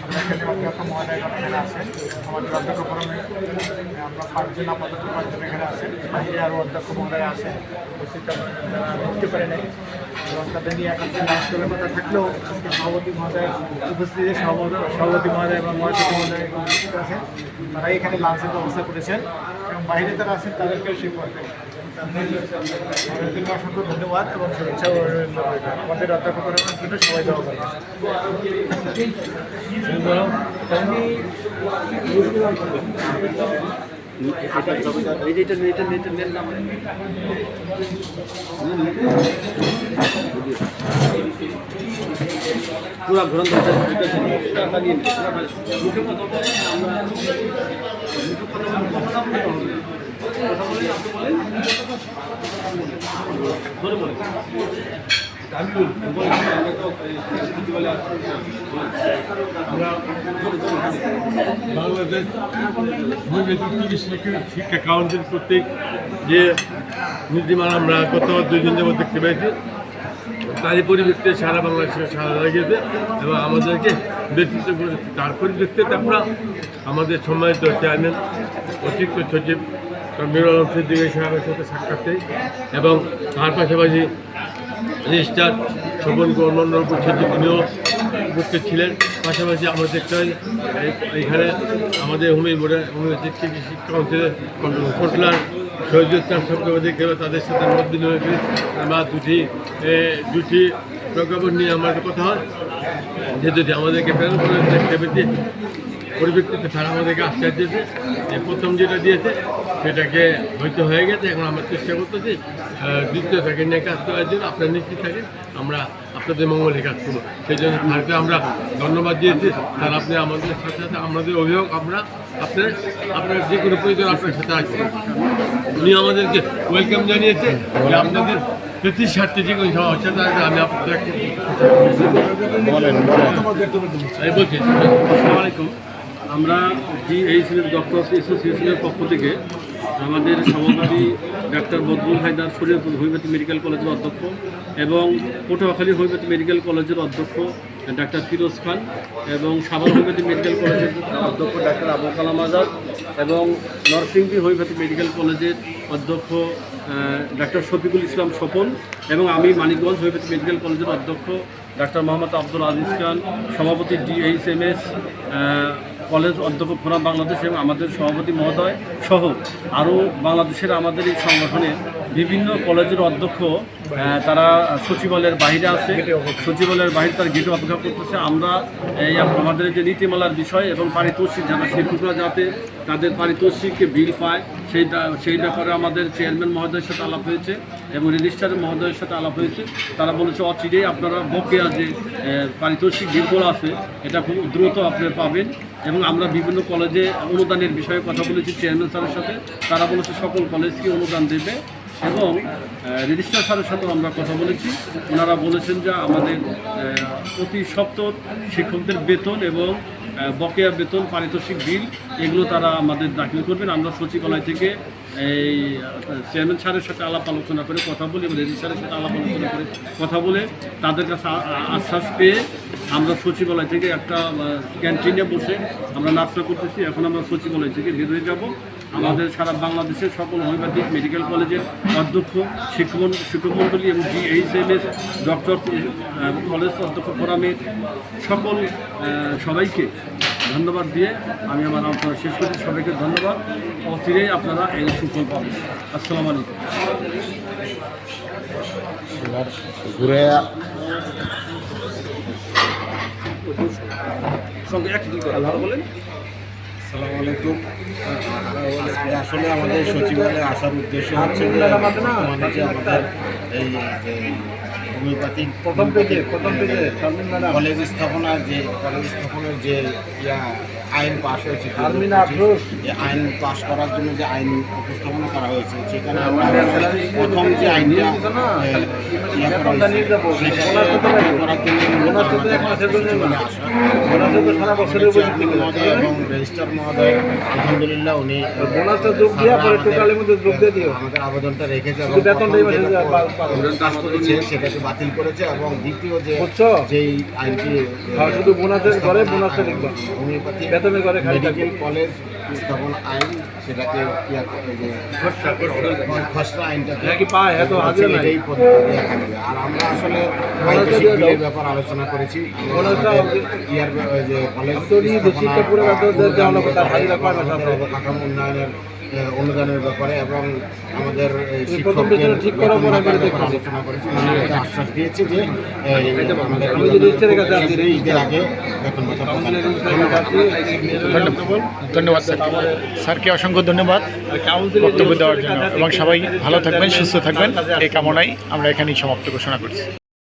আমরা এখানে মহোদয় এখানে আমাদের অধ্যক্ষ আমরা এখানে বাইরে অধ্যক্ষ উপস্থিত এবং তাদের নিয়ে এখন কথা সভাপতি মহোদয় উপস্থিত এবং মহাসচিব মহোদয় আছেন তারা এখানে লাঞ্চের ব্যবস্থা করেছেন এবং বাইরে যারা আছেন তাদেরকেও সেই করবেন জন্য অসংখ্য ধন্যবাদ এবং শুভেচ্ছা আমাদের অধ্যক্ষ করার জন্য সবাই দেওয়া করবে পুরো ঘুরন শিক্ষা কাউন্সিল কর্তৃক যে নীতিমালা আমরা গত দুই দিন যাবত দেখতে পেয়েছি, তারই পরিপ্রেক্ষিতে সারা বাংলাদেশে সারা লাগিয়েছে এবং আমাদেরকে ব্যক্তিত্ব করেছে তার পরিপ্রেক্ষিতে আমরা আমাদের সম্মানিত চেয়ারম্যান অতিরিক্ত সচিব মিরুল আলম সিদ্দিকী সাহেবের সাথে সাক্ষাৎ নেই এবং তার পাশাপাশি রেজিস্টার শোভন গৌরমন্ডল সচিব উনিও উপস্থিত ছিলেন। পাশাপাশি আমরা দেখতে পাই এইখানে আমাদের হুমি বোর্ডের হোমিওপ্যাথিক শিক্ষা কাউন্সিলের কন্ট্রোলার শহীদুল ইসলাম চক্রবর্তী কেউ তাদের সাথে মত বিনিময় করি বা দুটি দুটি প্রজ্ঞাপন নিয়ে আমাদের কথা হয়। যে যদি আমাদেরকে প্রেরণ করে দেখতে পেতে পরিপ্রেক্ষিতে তারা আমাদেরকে আশ্বাস দিয়েছে যে প্রথম যেটা দিয়েছে সেটাকে হয়তো হয়ে গেছে। এখন আমরা চেষ্টা করতেছি দ্বিতীয় দ্বিতীয়টাকে নিয়ে কাজ করার জন্য। আপনারা নিশ্চিত থাকেন আমরা আপনাদের মঙ্গলে কাজ করব। সেই জন্য স্যারকে আমরা ধন্যবাদ দিয়েছি। স্যার আপনি আমাদের সাথে সাথে আমাদের অভিভাবক আমরা আপনার আপনার যে কোনো প্রয়োজন আপনার সাথে আছি। উনি আমাদেরকে ওয়েলকাম জানিয়েছে যে আপনাদের প্রতি স্বার্থে যে কোনো সমস্যা তাহলে আমি আপনাদের আমি বলছি আসসালামু আলাইকুম। আমরা জিএইচএল ডক্টর অ্যাসোসিয়েশনের পক্ষ থেকে আমাদের সভাপতি doctor Badrul Haider Shariatul homeopathy medical কলেজের অধ্যক্ষ এবং পটুয়াখালী হোমিওপ্যাথি মেডিকেল কলেজের অধ্যক্ষ ডাক্তার ফিরোজ খান এবং সাভার হোমিওপ্যাথি মেডিকেল কলেজের অধ্যক্ষ ডাক্তার আবুল কালাম আজাদ এবং নরসিংদী হোমিওপ্যাথি মেডিকেল কলেজের অধ্যক্ষ ডাক্তার শফিকুল ইসলাম স্বপন এবং আমি মানিকগঞ্জ হোমিওপ্যাথি মেডিকেল কলেজের অধ্যক্ষ, ডাক্তার মোহাম্মদ আব্দুল আজিজ খান, সভাপতি ডিএইচএমএস কলেজ অধ্যক্ষ ফোরাম বাংলাদেশ এবং আমাদের সভাপতি মহোদয় সহ আরও বাংলাদেশের আমাদের এই সংগঠনের বিভিন্ন কলেজের অধ্যক্ষ তারা সচিবালয়ের বাইরে আছে। সচিবালয়ের বাহিরে তার গেটে অপেক্ষা করতেছে। আমরা এই আমাদের যে নীতিমালার বিষয় এবং পারিতোষিক যারা শিক্ষকরা যাতে তাদের পারিতোষিককে বিল পায়, সেই সেই ব্যাপারে আমাদের চেয়ারম্যান মহোদয়ের সাথে আলাপ হয়েছে এবং রেজিস্ট্রার মহোদয়ের সাথে আলাপ হয়েছে। তারা বলেছে, অচিরেই আপনারা বকেয়া যে পারিতোষিক বিলগুলো আছে, এটা খুব দ্রুত আপনারা পাবেন। এবং আমরা বিভিন্ন কলেজে অনুদানের বিষয়ে কথা বলেছি চেয়ারম্যান স্যারের সাথে। তারা বলেছে সকল কলেজকে অনুদান দেবে এবং রেজিস্ট্রার স্যারের সাথেও আমরা কথা বলেছি। ওনারা বলেছেন যে আমাদের প্রতি সপ্তাহ শিক্ষকদের বেতন এবং বকেয়া বেতন, পারিতোষিক বিল, এগুলো তারা আমাদের দাখিল করবেন। আমরা সচিবালয় থেকে এই চেয়ারম্যান স্যারের সাথে আলাপ আলোচনা করে কথা বলি এবং রেজিস্ট্রারের সাথে আলাপ আলোচনা করে কথা বলে তাদের কাছে আশ্বাস পেয়ে আমরা সচিবালয় থেকে একটা ক্যান্টিনে বসে আমরা নাস্তা করতেছি। এখন আমরা সচিবালয় থেকে বের হয়ে যাব। আমাদের সারা বাংলাদেশের সকল হোমিওপ্যাথিক মেডিকেল কলেজের অধ্যক্ষ শিক্ষক শিক্ষকমণ্ডলী এবং জিএইচএমএস ডক্টর কলেজ অধ্যক্ষ ফোরামের সকল সবাইকে ধন্যবাদ দিয়ে আমি আমার আলোচনা শেষ করছি। সবাইকে ধন্যবাদ। অচিরেই আপনারা এই সুফল পাবেন। আসসালামু আলাইকুম। ঘুরে সঙ্গে এক দুই কথা ভালো বলেন। আসসালামু আলাইকুম। আসলে আমাদের সচিবালয়ে আসার উদ্দেশ্য হচ্ছে যে মানে যে আমাদের এই যে হোমিওপ্যাথিক প্রথম পেজে প্রথম পেজে কলেজ স্থাপনার যে কলেজ স্থাপনের যে ইয়া আইন পাশ হয়েছে যে আইন পাশ করার জন্য যে আইন উপস্থাপনা করা হয়েছে সেখানে আমরা প্রথম যে আইনটা সেটাকে করার জন্য আসা। এবং রেজিস্ট্রার মহোদয় আলহামদুলিল্লাহ উনি বোনাসটা যোগ দিয়ে পরে টোটালের মধ্যে যোগ দিয়ে দিও আমাদের আবেদনটা রেখেছে এবং বেতনটাই প্রথম মাসে যেটা যা পা- পাবো। কাজ করেছে সেটাকে বাতিল করেছে এবং দ্বিতীয় যে বুঝছ? যেই আইনটি হ্যাঁ, শুধু বোনাসের ঘরে বোনাসটা লিখবা। হোমিওপ্যাথি বেতনের ঘরে মেডিকেল কলেজ স্থাপন আইন সেটাকে করে যে খসড়া আইনটাকে হ্যাঁ। এটাই আর আমরা আসলে বিলের ব্যাপার আলোচনা করেছি। ইয়ার যে কলেজ? অবকাঠামো উন্নয়নের অনুদানের ব্যাপারে এবং আমাদের শিক্ষকদের আলোচনা করেছি। আশ্বাস দিয়েছে যে আমাদের ঈদের আগে ধন্যবাদ। স্যার। স্যারকে অসংখ্য ধন্যবাদ বক্তব্য দেওয়ার জন্য। এবং সবাই ভালো থাকবেন সুস্থ থাকবেন। এই কামনাই আমরা এখানেই সমাপ্ত ঘোষণা করছি।